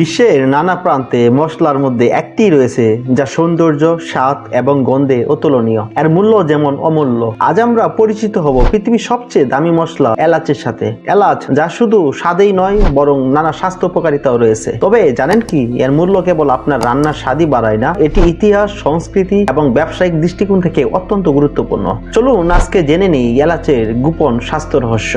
বিশ্বের নানা প্রান্তে মশলার মধ্যে একটি রয়েছে যা সৌন্দর্য, স্বাদ এবং গন্ধে অতুলনীয়। এর মূল্য যেমন অমূল্য। আজ আমরা পরিচিত হব পৃথিবীর সবচেয়ে দামি মশলা এলাচের সাথে। এলাচ যা শুধু স্বাদেই নয়, বরং নানা স্বাস্থ্য উপকারিতাও রয়েছে। তবে জানেন কি, এর মূল্য কেবল আপনার রান্নার স্বাদই বাড়ায় না, এটি ইতিহাস, সংস্কৃতি এবং ব্যবসায়িক দৃষ্টিকোণ থেকে অত্যন্ত গুরুত্বপূর্ণ। চলুন আজকে জেনে নিই এলাচের গোপন স্বাস্থ্য রহস্য।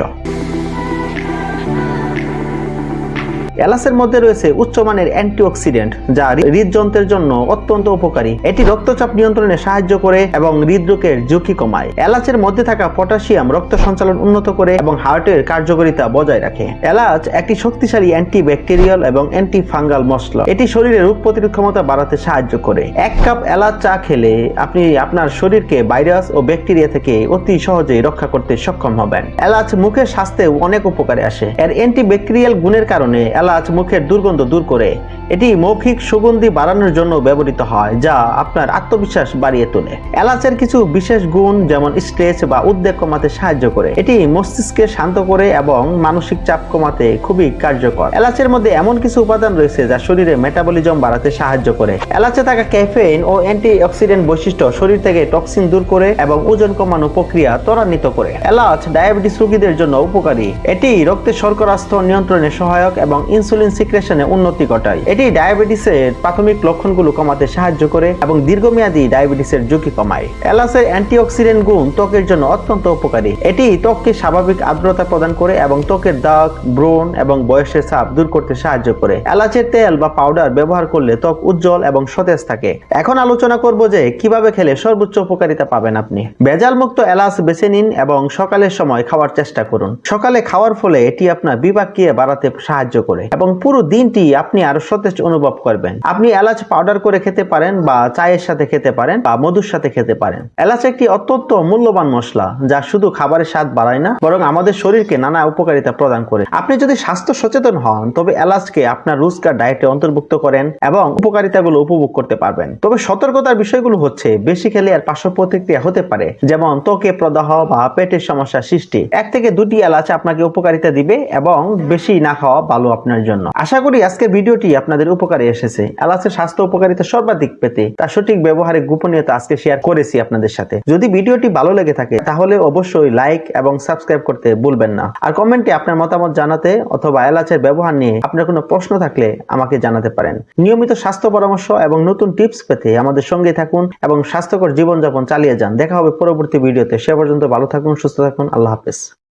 এলাচের মধ্যে রয়েছে উচ্চমানের অ্যান্টিঅক্সিডেন্ট, যা হৃদযন্ত্রের জন্য অত্যন্ত উপকারী। এটি রক্তচাপ নিয়ন্ত্রণে সাহায্য করে এবং হৃদরোগের ঝুঁকি কমায়। এলাচের মধ্যে থাকা পটাশিয়াম রক্ত সঞ্চালন উন্নত করে এবং হার্টের কার্যকারিতা বজায় রাখে। এলাচ একটি শক্তিশালী অ্যান্টিব্যাকটেরিয়াল এবং অ্যান্টি ফাঙ্গাল মশলা। এটি শরীরের রোগ প্রতিরোধ ক্ষমতা বাড়াতে সাহায্য করে। এক কাপ এলাচ চা খেলে আপনি আপনার শরীরকে ভাইরাস ও ব্যাকটেরিয়া থেকে অতি সহজেই রক্ষা করতে সক্ষম হবেন। এলাচ মুখের স্বাস্থ্যেও অনেক উপকারে আসে। এর অ্যান্টি ব্যাকটেরিয়াল গুণের কারণে এলাচ মুখের দুর্গন্ধ দূর করে। এটি মৌখিক সুগন্ধি বাড়ানোর জন্য ব্যবহৃত হয়, যা আপনার আত্মবিশ্বাস বাড়িয়ে তোলে। এলাচের কিছু বিশেষ গুণ যেমন স্ট্রেস বা উদ্বেগ কমাতে সাহায্য করে। এটি মস্তিষ্কে শান্ত করে এবং মানসিক চাপ কমাতে খুবই কার্যকর। এলাচের মধ্যে এমন কিছু উপাদান রয়েছে যা শরীরে মেটাবলিজম বাড়াতে সাহায্য করে। এলাচে থাকা ক্যাফেইন ও অ্যান্টি অক্সিডেন্ট বৈশিষ্ট্য শরীর থেকে টক্সিন দূর করে এবং ওজন কমানো প্রক্রিয়া ত্বরান্বিত করে। এলাচ ডায়াবেটিস রোগীদের জন্য উপকারী। এটি রক্তের শর্করা স্তর নিয়ন্ত্রণে সহায়ক এবং ইনসুলিন সিক্রেশনে উন্নতি ঘটায়। এটি ডায়াবেটিসের প্রাথমিক লক্ষণগুলো কমাতে সাহায্য করে এবং দীর্ঘমেয়াদী ডায়াবেটিসের ঝুঁকি কমায়। এলাচের অ্যান্টিঅক্সিডেন্ট গুণ ত্বকের জন্য অত্যন্ত উপকারী। এটি ত্বককে স্বাভাবিক আর্দ্রতা প্রদান করে এবং ত্বকের দাগ, ব্রণ এবং বয়সের চাপ দূর করতে সাহায্য করে। এলাচের তেল বা পাউডার ব্যবহার করলে ত্বক উজ্জ্বল এবং সতেজ থাকে। এখন আলোচনা করব যে কীভাবে খেলে সর্বোচ্চ উপকারিতা পাবেন আপনি। ভেজাল মুক্ত এলাচ বেছে নিন এবং সকালের সময় খাওয়ার চেষ্টা করুন। সকালে খাওয়ার ফলে এটি আপনার বিপাকীয় বাড়াতে সাহায্য করে। এবং পুরো দিনটি আপনি আরও সতেজ অনুভব করবেন। আপনি এলাচ পাউডার করে খেতে পারেন বা চায়ের সাথে খেতে পারেন বা মধুর সাথে খেতে পারেন। এলাচ একটি অত্যন্ত মূল্যবান মশলা যা শুধু খাবারের স্বাদ বাড়ায় না, বরং আমাদের শরীরকে নানা উপকারিতা প্রদান করে। আপনি যদি স্বাস্থ্য সচেতন হন, তবে এলাচকে আপনার রোজকার ডায়েটে অন্তর্ভুক্ত করেন এবং উপকারিতাগুলো উপভোগ করতে পারবেন। তবে সতর্কতার বিষয়গুলো হচ্ছে, বেশি খেলে আর পার্শ্ব প্রতিক্রিয়া হতে পারে, যেমন ত্বকে প্রদাহ বা পেটের সমস্যা সৃষ্টি। এক থেকে দুটি এলাচ আপনাকে উপকারিতা দিবে এবং বেশি না খাওয়া ভালো আপনার জন্য। আশা করি আজকের ভিডিওটি আপনাদের উপকারে এসেছে। এলাচের স্বাস্থ্য উপকারিতা সর্বাধিক পেতে তার সঠিক ব্যবহারে গোপনীয়তা আজকে শেয়ার করেছি আপনাদের সাথে। যদি ভিডিওটি ভালো লেগে থাকে, তাহলে অবশ্যই লাইক এবং সাবস্ক্রাইব করতে ভুলবেন না। আর কমেন্টে আপনার মতামত জানাতে অথবা এলাচের ব্যবহার নিয়ে আপনার কোনো প্রশ্ন থাকলে আমাকে জানাতে পারেন। নিয়মিত স্বাস্থ্য পরামর্শ এবং নতুন টিপস পেতে আমাদের সঙ্গে থাকুন এবং স্বাস্থ্যকর জীবনযাপন চালিয়ে যান। দেখা হবে পরবর্তী ভিডিওতে। সে পর্যন্ত ভালো থাকুন, সুস্থ থাকুন। আল্লাহ হাফেজ।